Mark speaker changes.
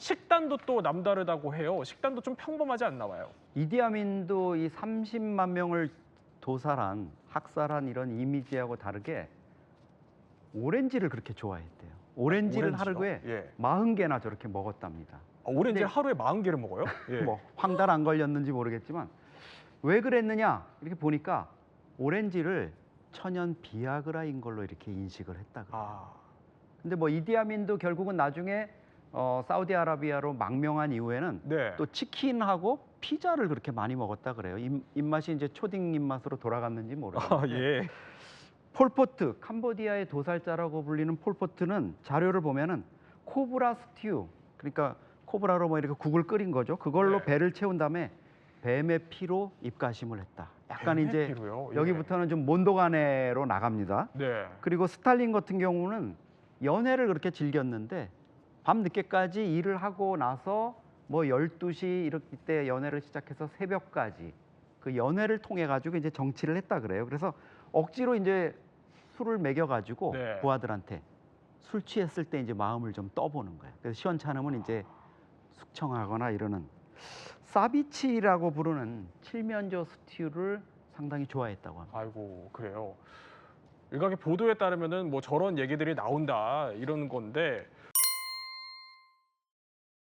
Speaker 1: 식단도 또 남다르다고 해요. 식단도 좀 평범하지 않나 봐요.
Speaker 2: 이디아민도 이 30만 명을 도살한 학살한 이런 이미지하고 다르게 오렌지를 그렇게 좋아했대요. 오렌지를
Speaker 1: 오렌지요?
Speaker 2: 하루에
Speaker 1: 예.
Speaker 2: 40개나 저렇게 먹었답니다.
Speaker 1: 아, 오렌지를
Speaker 2: 네.
Speaker 1: 하루에 40개를 먹어요? 예.
Speaker 2: 뭐 황달 안 걸렸는지 모르겠지만 왜 그랬느냐 이렇게 보니까 오렌지를 천연 비아그라인 걸로 이렇게 인식을 했다 그래요.
Speaker 1: 아,
Speaker 2: 근데 뭐 이디아민도 결국은 나중에 어, 사우디아라비아로 망명한 이후에는
Speaker 1: 네.
Speaker 2: 또 치킨하고 피자를 그렇게 많이 먹었다 그래요. 입, 입맛이 이제 초딩 입맛으로 돌아갔는지 모르겠는데.
Speaker 1: 아, 예.
Speaker 2: 폴포트, 캄보디아의 도살자라고 불리는 폴포트는 자료를 보면은 코브라 스튜, 그러니까 코브라로 뭐 이렇게 국을 끓인 거죠. 그걸로
Speaker 1: 네.
Speaker 2: 배를 채운 다음에 뱀의 피로 입가심을 했다. 약간 이제
Speaker 1: 피로요? 예.
Speaker 2: 여기부터는 좀 몬도가네로 나갑니다.
Speaker 1: 네.
Speaker 2: 그리고 스탈린 같은 경우는 연애를 그렇게 즐겼는데 밤 늦게까지 일을 하고 나서 뭐 12시 이렇게 때 연애를 시작해서 새벽까지 그 연애를 통해 가지고 이제 정치를 했다 그래요. 그래서 억지로 이제 술을 먹여 가지고
Speaker 1: 네.
Speaker 2: 부하들한테 술 취했을 때 이제 마음을 좀 떠보는 거예요. 그래서 시원찮으면 이제 숙청하거나 이러는 사비치라고 부르는 칠면조 스튜를 상당히 좋아했다고 합니다.
Speaker 1: 아이고 그래요. 일각의 보도에 따르면은 뭐 저런 얘기들이 나온다 이런 건데